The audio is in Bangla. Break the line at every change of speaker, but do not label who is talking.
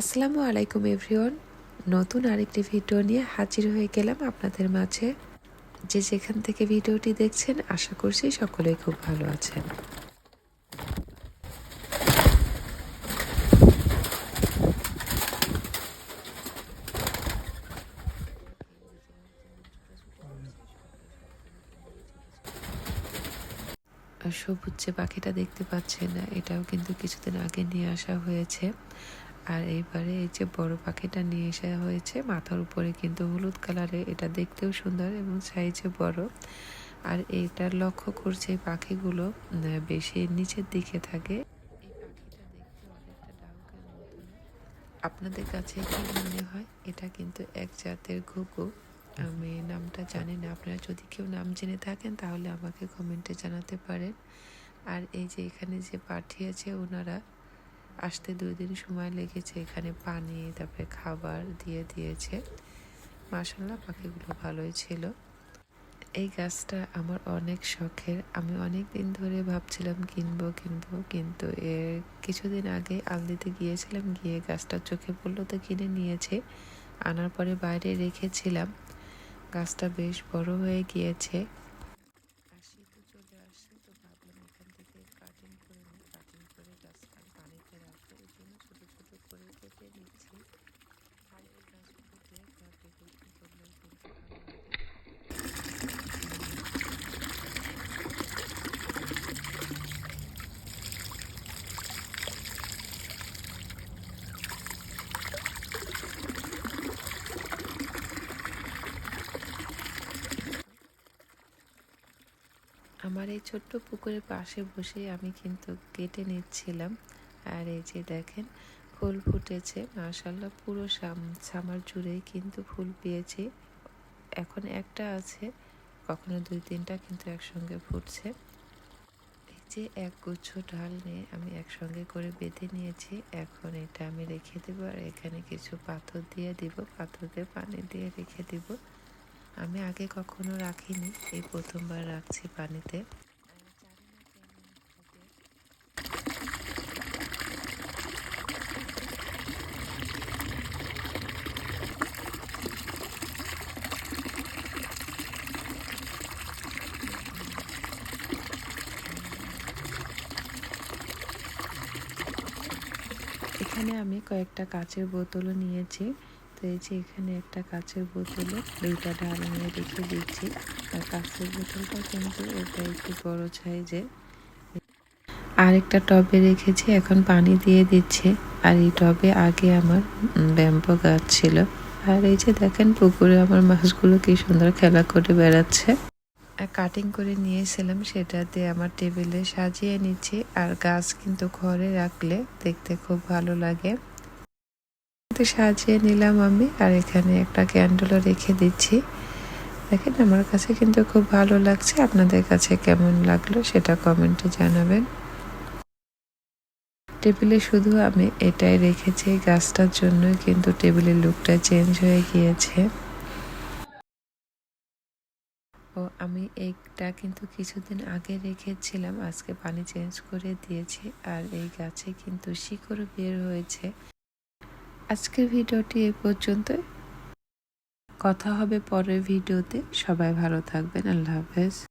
আসসালামু আলাইকুম এভরিওয়ান। নতুন আরেকটি ভিডিও নিয়ে হাজির হয়ে গেলাম আপনাদের মাঝে। যে যেখান থেকে ভিডিওটি দেখছেন, আশা করছি সকলেই খুব ভালো আছেন। সবুজ যে পাখিটা দেখতে পাচ্ছেন, এটাও কিন্তু কিছুদিন আগে নিয়ে আসা হয়েছে। আর এইবারে এই যে বড় পাখিটা নিয়ে আসা হয়েছে, মাথার উপরে কিন্তু হলুদ কালারে এটা দেখতেও সুন্দর এবং সাইজে বড়। আর এটার লক্ষ্য করছে পাখিগুলো বেশি নিচের দিকে থাকে। আপনাদের কাছে কি মনে হয়? এটা কিন্তু এক জাতের ঘুঘু। আমি নামটা জানি না, আপনারা যদি কেউ নাম জেনে থাকেন তাহলে আমাকে কমেন্টে জানাতে পারেন। আর এই যে এখানে যে পাঠিয়েছে ওনারা আসতে দুই দিন সময় লেগেছে, এখানে পানি, তারপরে খাবার দিয়ে দিয়েছে। মাসাল্লাহ পাখিগুলো ভালোই ছিল। এই গাছটা আমার অনেক শখের। আমি অনেক দিন ধরে ভাবছিলাম কিনবো কিনবো, কিন্তু এর কিছুদিন আগে আলদিতে গিয়েছিলাম, গিয়ে গাছটা চোখে পড়ল তো কিনে নিয়েছে। আনার পরে বাইরে রেখেছিলাম। গাছটা বেশ বড় হয়ে গিয়েছে আর শীতও চলে আসছে তো ভাবলাম এখান থেকে কাটিং করে নিই কাটিং করে জাস্ট পানিতে রাখব এই জন্য ছোটো ছোটো করে কেটে নিচ্ছি আর এই গাছগুলোতে ঘর ডেকোরেশন করলেও কিন্তু ভালো লাগে আমার এই ছোট্ট পুকুরের পাশে বসে আমি কিন্তু কেটে নিচ্ছিলাম। আর এই যে দেখেন, ফুল ফুটেছে। মাশাল্লাহ পুরো সাম- সামার জুড়েই কিন্তু ফুল পেয়েছি। এখন একটা আছে, কখনো দুই তিনটা কিন্তু একসঙ্গে ফুটছে। এই যে এক গুচ্ছ ডাল নিয়ে আমি একসঙ্গে করে বেঁধে নিয়েছি। এখন এটা আমি রেখে দেবো আর এখানে কিছু পাথর দিয়ে দিব। পাথর দিয়ে পানি দিয়ে রেখে দিব। আমি আগে কখনো রাখিনি এই প্রথমবার রাখছি পানিতে। এখানে আমি কয়েকটা কাচের বোতলও নিয়েছি। তো এই যে এখানে একটা কাঁচের বোতলে, দুইটা ডাল নিয়ে রেখে দিচ্ছি আর কাচের বোতলটা কিন্তু এটা একটু বড় সাইজের। আরেকটা টবে রেখেছি, এখন পানি দিয়ে দিচ্ছে। আর এই টবে আগে আমার ব্যাম্বো গাছ ছিল। আর এই যে দেখেন পুকুরে আমার মাছগুলো কি সুন্দর খেলা করে বেড়াচ্ছে। কাটিং করে নিয়েছিলাম, সেটা দিয়ে আমার টেবিলে সাজিয়ে নিচ্ছি। আর গাছ কিন্তু ঘরে রাখলে দেখতে খুব ভালো লাগে। সাজিয়ে নিলাম আমি। আর এখানে একটা ক্যান্ডেলও রেখে দিচ্ছি। দেখেন, আমার কাছে কিন্তু খুব ভালো লাগছে। আপনাদের কাছে কেমন লাগল সেটা কমেন্টে জানাবেন। টেবিলে শুধু আমি এটাই রেখেছি। গাছটার জন্যই কিন্তু টেবিলের লুকটা চেঞ্জ হয়ে গিয়েছে। ও, আমি এইটা কিন্তু কিছুদিন আগে রেখেছিলাম। আজকে পানি চেঞ্জ করে দিয়েছি। আর এই গাছে কিন্তু শিকড় বের হয়েছে। আজকের ভিডিওটি এ পর্যন্ত। কথা হবে পরের ভিডিওতে। সবাই ভালো থাকবেন। আল্লাহ হাফেজ।